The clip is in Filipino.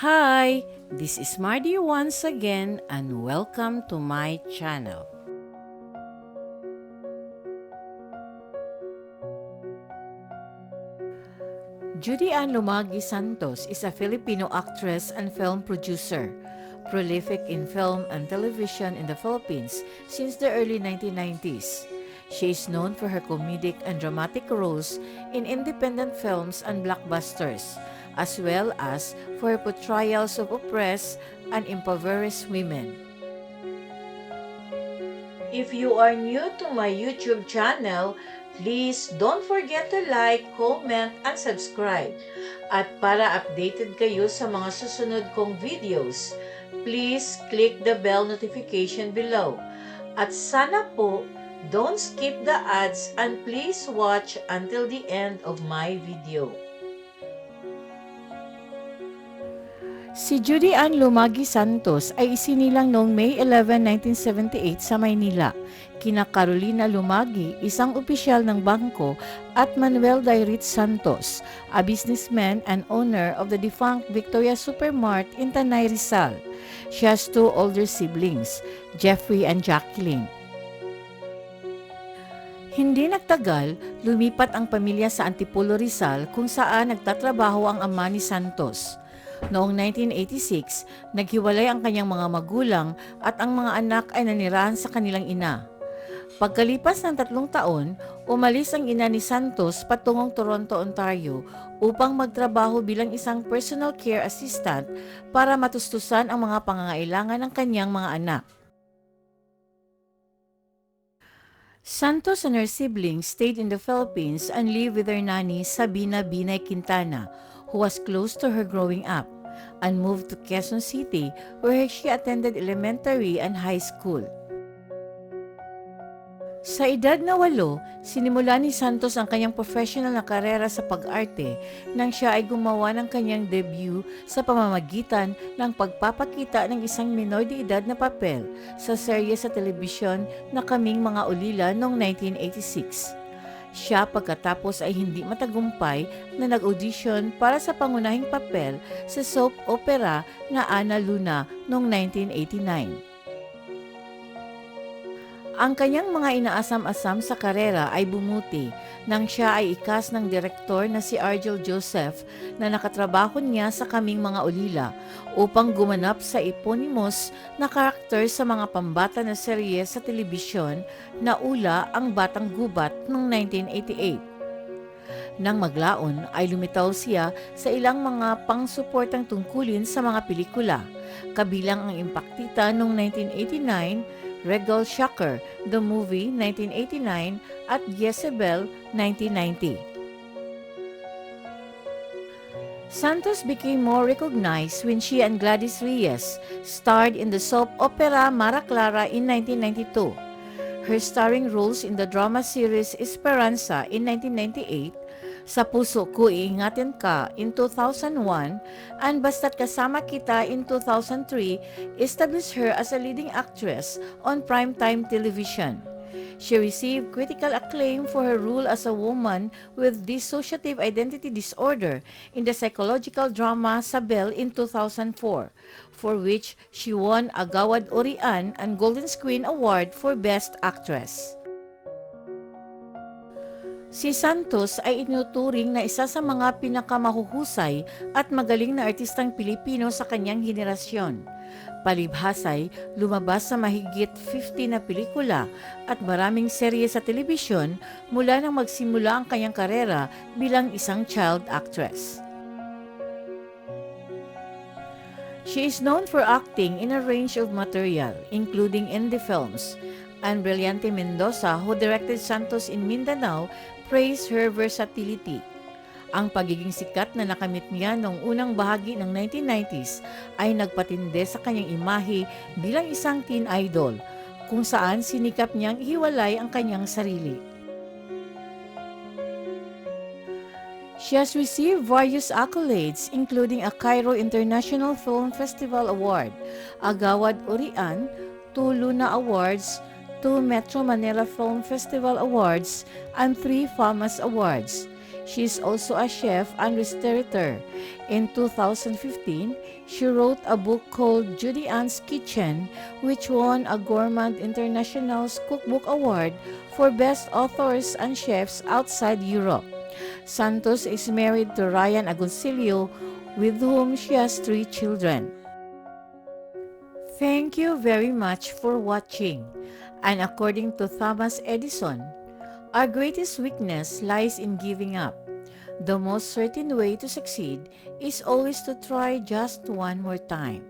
Hi, this is Mardy once again and welcome to my channel. Judy Ann Lumagi Santos is a Filipino actress and film producer, prolific in film and television in the Philippines since the early 1990s. She is known for her comedic and dramatic roles in independent films and blockbusters, as well as for portrayals of oppressed and impoverished women. If you are new to my YouTube channel, please don't forget to like, comment, and subscribe. At para updated kayo sa mga susunod kong videos, please click the bell notification below. At sana po, don't skip the ads and please watch until the end of my video. Si Judy Ann Lumagi Santos ay isinilang noong May 11, 1978 sa Maynila. Kina Carolina Lumagi, isang opisyal ng bangko, at Manuel Dairit Santos, a businessman and owner of the defunct Victoria Supermart in Tanay Rizal. She has two older siblings, Jeffrey and Jacqueline. Hindi nagtagal, lumipat ang pamilya sa Antipolo Rizal kung saan nagtatrabaho ang ama ni Santos. Noong 1986, naghiwalay ang kanyang mga magulang at ang mga anak ay nanirahan sa kanilang ina. Pagkalipas ng tatlong taon, umalis ang ina ni Santos patungong Toronto, Ontario upang magtrabaho bilang isang personal care assistant para matustusan ang mga pangangailangan ng kanyang mga anak. Santos and her siblings stayed in the Philippines and lived with their nanny Sabina Binay Quintana, who was close to her growing up, and moved to Quezon City where she attended elementary and high school. Sa edad na walo, sinimula ni Santos ang kanyang professional na karera sa pag-arte nang siya ay gumawa ng kanyang debut sa pamamagitan ng pagpapakita ng isang minor de edad na papel sa serye sa telebisyon na Kaming Mga Ulila noong 1986. Siya pagkatapos ay hindi matagumpay na nag-audition para sa pangunahing papel sa soap opera na Ana Luna noong 1989. Ang kanyang mga inaasam-asam sa karera ay bumuti nang siya ay ikas ng direktor na si Argel Joseph na nakatrabaho niya sa kaming mga ulila upang gumanap sa eponymous na karakter sa mga pambata na serye sa telebisyon na Ula ang Batang Gubat noong 1988. Nang maglaon ay lumitaw siya sa ilang mga pangsuportang tungkulin sa mga pelikula, kabilang ang Impaktita noong 1989, Regal Shocker, The Movie 1989 at Jezebel 1990. Santos became more recognized when she and Gladys Reyes starred in the soap opera Mara Clara in 1992. Her starring roles in the drama series Esperanza in 1998, Sa Puso Ko Iingatin Ka in 2001, and Basta't Kasama Kita in 2003 established her as a leading actress on primetime television. She received critical acclaim for her role as a woman with dissociative identity disorder in the psychological drama Sabel in 2004, for which she won a Gawad Orian and Golden Screen Award for Best Actress. Si Santos ay inuturing na isa sa mga pinakamahuhusay at magaling na artistang Pilipino sa kanyang henerasyon. Palibhasay, lumabas sa mahigit 50 na pelikula at maraming serye sa telebisyon mula nang magsimula ang kanyang karera bilang isang child actress. She is known for acting in a range of material, including indie films, and Brillante Mendoza, who directed Santos in Mindanao, praised her versatility. Ang pagiging sikat na nakamit niya noong unang bahagi ng 1990s ay nagpatindi sa kanyang imahe bilang isang teen idol, kung saan sinikap niyang ihiwalay ang kanyang sarili. She has received various accolades including a Cairo International Film Festival Award, a Gawad Urian, two Luna Awards, two Metro Manila Film Festival Awards, and three FAMAS Awards. She is also a chef and restaurateur. In 2015, she wrote a book called Judy Ann's Kitchen, which won a Gourmand International's Cookbook Award for Best Authors and Chefs outside Europe. Santos is married to Ryan Agoncillo, with whom she has three children. Thank you very much for watching. And according to Thomas Edison, our greatest weakness lies in giving up. The most certain way to succeed is always to try just one more time.